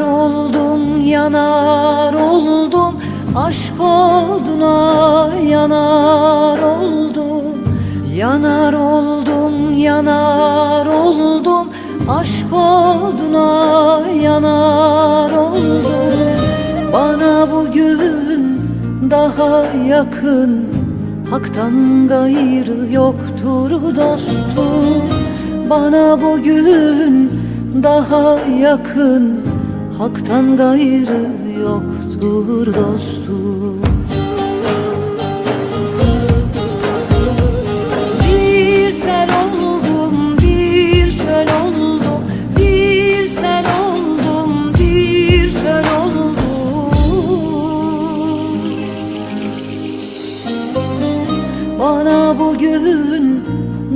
oldum, yanar oldum. Aşk olduğuna yanar oldum. Yanar oldum, yanar oldum. Aşk olduğuna yanar oldum. Bana bugün daha yakın. Hak'tan gayrı yoktur dostum. Bana bugün daha yakın Hak'tan gayrı yoktur dostum. Bir sel oldum, bir çöl oldum. Bir sel oldum, bir çöl oldum. Bana bugün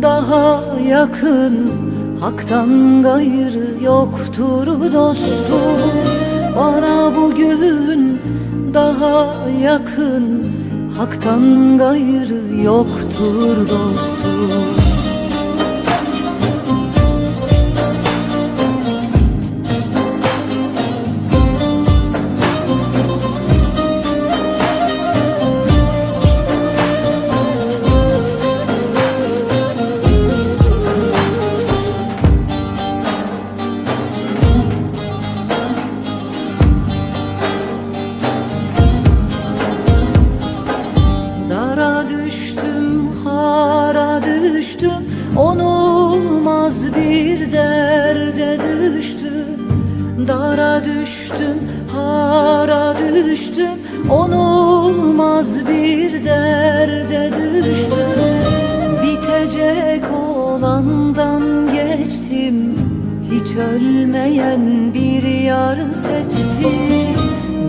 daha yakın Hak'tan gayrı yoktur dostum Bana bugün daha yakın. Hak'tan gayrı yoktur dostum düştüm, hara düştüm. Onulmaz bir derde düştüm. Dara düştüm, hara düştüm. Onulmaz bir derde düştüm. Bitecek olandan geçtim. Hiç ölmeyen bir yar seçtim.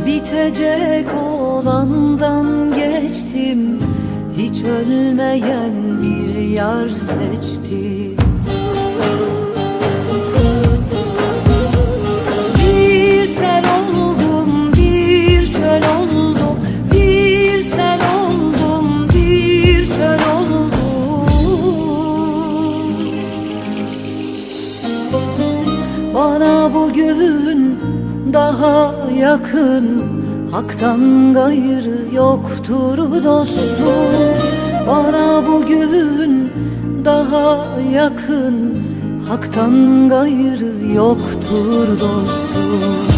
Bitecek olandan geçtim ölmeyen bir yar seçtim Bir sel oldum, bir çöl oldum Bir sel oldum, bir çöl oldum Bana bugün daha yakın Hak'tan gayrı yoktur dostum Bana bugün daha yakın. Hak'tan gayrı yoktur dostum